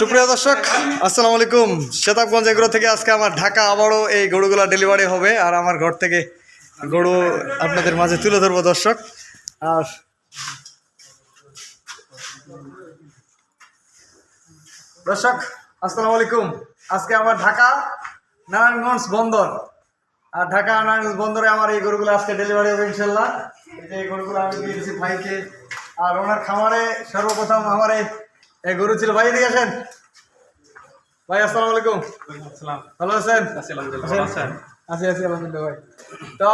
সুপ্রিয় দর্শক, আসসালামু আলাইকুম। শেতাবগঞ্জ এগুলো থেকে আজকে আমার ঢাকা আবারও এই গরুগুলো ডেলিভারি হবে আর আমার ঘর থেকে গরু আপনাদের মাঝে তুলে ধরবো দর্শক। আর দর্শক, আসসালামু আলাইকুম। আজকে আমার ঢাকা নারায়ণগঞ্জ বন্দর। আর ঢাকা নারায়ণগঞ্জ বন্দরে আমার এই গরুগুলো আজকে ডেলিভারি হবে ইনশাল্লাহ। এই এই গরুগুলো আমি দিয়ে দিয়েছি ভাইকে। আর ওনার খামারে সর্বপ্রথম আমার এই এই গরু ছিল। ভাই এদিকে আসেন। ভাই আসসালামু আলাইকুম। ভালো আছেন? আছি আছি আলহামদুলিল্লাহ ভাই। তো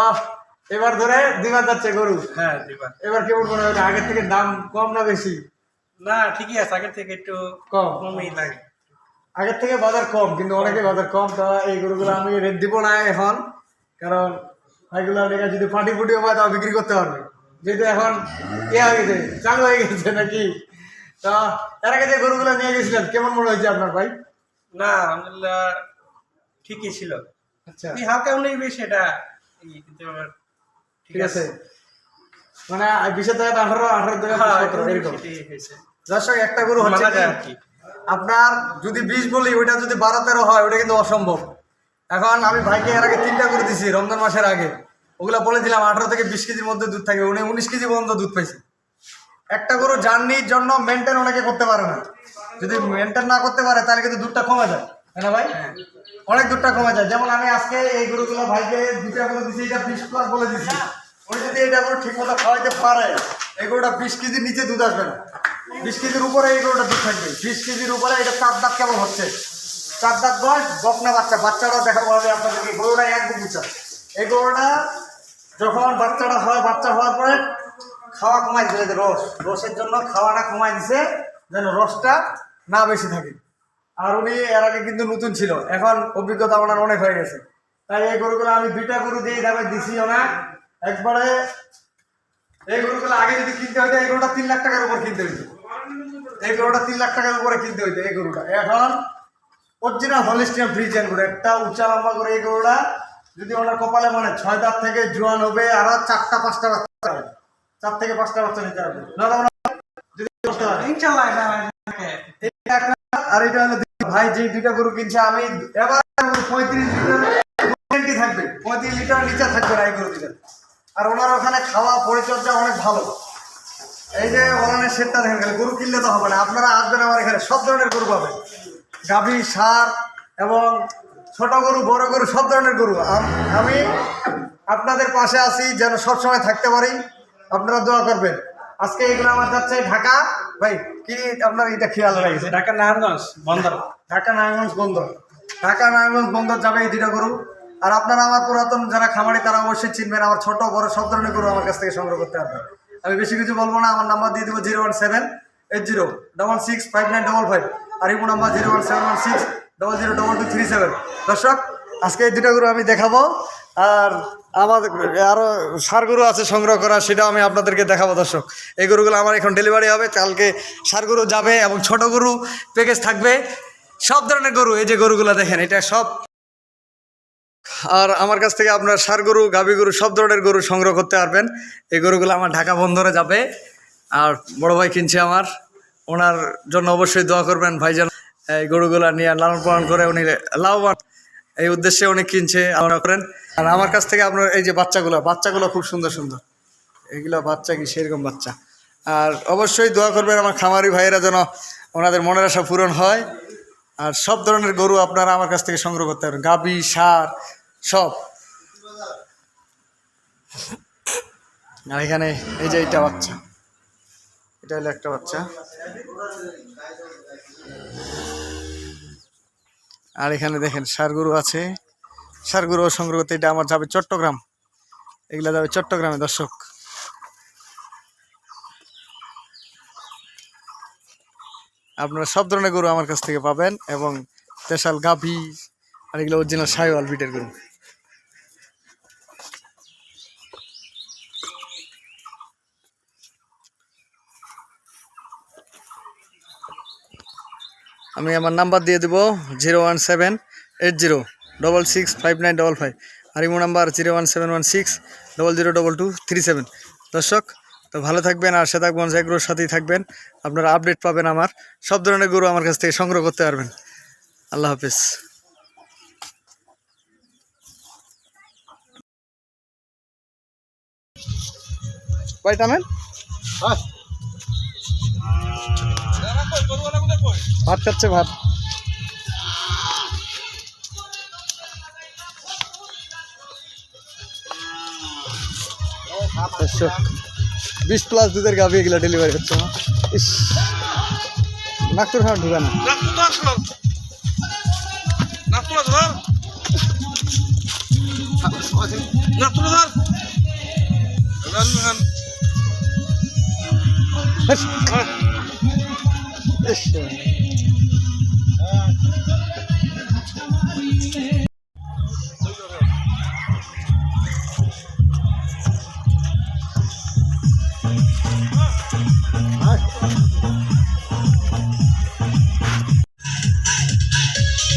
এবার ধরে দিবার যাচ্ছে গরু। হ্যাঁ এবার কেমন মনে হয় আগের থেকে দাম কম না বেশি? না ঠিকই আছে আগের থেকে একটু কম। কমই লাগে। আগের থেকে বাজার কম কিন্তু অনেকে বাজার কম তো এই গরুগুলো আমি রেট দিব না এখন। কারণ এগুলো যদি ফাটি ফুটিও পায় তাও বিক্রি করতে পারবে। যেহেতু এখন ইয়ে হয়ে গেছে চালু হয়ে গেছে নাকি? তা এর আগে যে গরুগুলো নিয়ে গেছিলেন কেমন মনে হয়েছে আপনার ভাই? না আলহামদুলিল্লাহ ঠিকই ছিল। আচ্ছা। এই হালকা হলেই বেশ এটা কিন্তু আবার ঠিক আছে। মানে আঠারো আঠারো হ্যাঁ, এরকম। দর্শক একটা গরু হচ্ছে আপনার যদি বিশ বলি ওইটা যদি বারো তেরো হয় ওটা কিন্তু অসম্ভব। এখন আমি ভাইকে এর আগে তিনটা করে দিছি রমজান মাসের আগে। ওগুলা বলেছিলাম আঠারো থেকে বিশ কেজির মধ্যে দুধ থাকে উনি উনিশ কেজি পর্যন্ত দুধ পাইছে। একটা গরু জার্নির জন্য মেনটেন অনেকে করতে পারে না। যদি মেনটেন না করতে পারে, তাহলে কিন্তু দুধটা কমে যায়। তাই না ভাই? অনেক দুধটা কমে যায়। যেমন আমি আজকে এই গরুগুলো ভাইকে দুটা করে দিছি, এটা বিশ প্লাস বলে দিছি। উনি যদি এটা গরু ঠিক মতো খাওয়াইতে পারে, এই গরুটা বিশ কেজির নিচে দুধ আসবে না। বিশ কেজির উপরে এই গরুটা দুধ থাকবে। বিশ কেজির উপরে এটা চার দাঁত কেমন হচ্ছে। চার দাঁত বয়স বকনা বাচ্চা। বাচ্চাটাও দেখা পাবে আপনাদেরকে। গরুটা এক বুকুচা এই গরুটা যখন বাচ্চাটা হয়, বাচ্চা হওয়ার পরে খাওয়া কমাই যে রস, রসের জন্য খাওয়াটা কমাই দিছে, যেন রসটা না বেশি থাকে। আর উনি এর আগে কিন্তু নতুন ছিল, এখন অভিজ্ঞতা ওনার অনেক হয়ে গেছে। তাই এই গরুগুলো আমি দুইটা গরু দিয়ে দামে দিছি না একবারে এই গরুগুলো আগে যদি কিনতে হইতো, এই গরুটা তিন লাখ টাকার উপর কিনতে হইতো। এই গরুটা তিন লাখ টাকার উপরে কিনতে হইতো, এই গরুটা। এখন অরিজিনাল হলিস্টিয়ান ফ্রিজেন গরু, একটা উঁচা লম্বা করে এই গরুটা। যদি ওনার কপালে মানে ছয় দাঁত থেকে জোয়ান হবে, আর চারটা, পাঁচটা হবে। চার থেকে পাঁচটা বাচ্চা নিতে হবে। নাহলে ওনার যদি করতে পারে ইনশাল্লাহ এটা থাকে। এটা একটা আর এটা হলো ভাই যে দুইটা গরু কিনছে আমি এবার পঁয়ত্রিশ লিটার গ্যারান্টি থাকবে। পঁয়ত্রিশ লিটার নিচে থাকবে না এই গরু দুইটা আর ওনার ওখানে খাওয়া পরিচর্যা অনেক ভালো। এই যে ওনার সেটটা দেখেন খালি গরু কিনলে তো হবে না। আপনারা আসবেন আমার এখানে সব ধরনের গরু পাবেন। গাভী সার এবং ছোট গরু বড় গরু সব ধরনের গরু। আমি আপনাদের পাশে আছি যেন সবসময় থাকতে পারি। আপনারা দোয়া করবেন। আজকে এগুলো আমার যাচ্ছে ঢাকা। ভাই কি আপনার এটা খেয়াল রাখছে ঢাকা নারায়ণগঞ্জ বন্দর। ঢাকা নারায়ণগঞ্জ বন্দর। ঢাকা নারায়ণগঞ্জ বন্দর যাবে এই দুটা গরু। আর আপনারা আমার পুরাতন যারা খামারি তারা অবশ্যই চিনবেন আমার ছোট বড় সব ধরনের গরু আমার কাছ থেকে সংগ্রহ করতে পারবেন আমি বেশি কিছু বলব না আমার নাম্বার দিয়ে দেবো zero one seven eight zero double six five nine double five আর imo number zero one seven one six double zero double two three seven. দর্শক আজকে এই দুটা গরু আমি দেখাবো। আর আমাদের আরও সার গরু আছে সংগ্রহ করা সেটাও আমি আপনাদেরকে দেখাবো দর্শক। এই গরুগুলো আমার এখন ডেলিভারি হবে, কালকে সার গরু যাবে এবং ছোট গরু, প্যাকেজ থাকবে। সব ধরনের গরু, এই যে গরুগুলো দেখেন, এটা সব। আর আমার কাছ থেকে আপনার সার গরু গাভী গরু, সব ধরনের গরু সংগ্রহ করতে পারবেন। এই গরুগুলো আমার ঢাকা বন্দরে যাবে। আর বড় ভাই কিনছে আমার। ওনার জন্য অবশ্যই দোয়া করবেন ভাইজান। এই গরুগুলা নিয়ে লালন পালন করে উনি লাভবান। এই উদ্দেশ্যে উনি কিনছে আমরা করেন আর আমার কাছ থেকে আপনার এই যে বাচ্চাগুলো বাচ্চাগুলো খুব সুন্দর সুন্দর। এগুলো বাচ্চা কি সেরকম বাচ্চা? আর অবশ্যই দোয়া করবেন আমার খামারি ভাইয়েরা যেন ওনাদের মনের আশা পূরণ হয়। আর সব ধরনের গরু আপনারা আমার কাছ থেকে সংগ্রহ করতে পারেন। গাবি, সার, সব। আর এখানে এই যে এইটা বাচ্চা। এটা হলো একটা বাচ্চা। আর এখানে দেখেন সারগুরু আছে। সারগুরু সংগ্রহ করতে এটা আমার যাবে চট্টগ্রাম। এগুলা যাবে চট্টগ্রামে, দর্শক। আপনারা সব ধরনের গরু আমার কাছ থেকে পাবেন এবং স্পেশাল গাভি আর এগুলো অরিজিনাল সাইওয়াল বিটের গরু। আমি আমার নাম্বার দিয়ে দেবো zero one seven eight zero double six five nine double five আর imo number zero one seven one six double zero double two three seven. দর্শক, তো ভালো থাকবেন আর সেদাক বনসাই গরুর সাথেই থাকবেন। আপনারা আপডেট পাবেন আমার। সব ধরনের গরু আমার কাছ থেকে সংগ্রহ করতে পারবেন। আল্লাহ হাফিজ। ভাই টানেন ভাত খাচ্ছে ভাত। বিশ প্লাস দুধের গাভি এগুলো ডেলিভারি হচ্ছে ইস। খাওয়া ঢুকে না। ইস, ইস।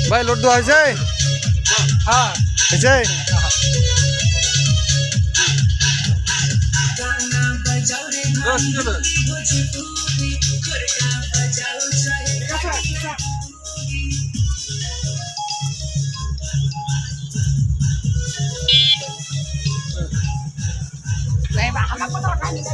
ভাই লড্ডু হয়েছে? হ্যাঁ। হয়েছে? Lấy bà, Thank.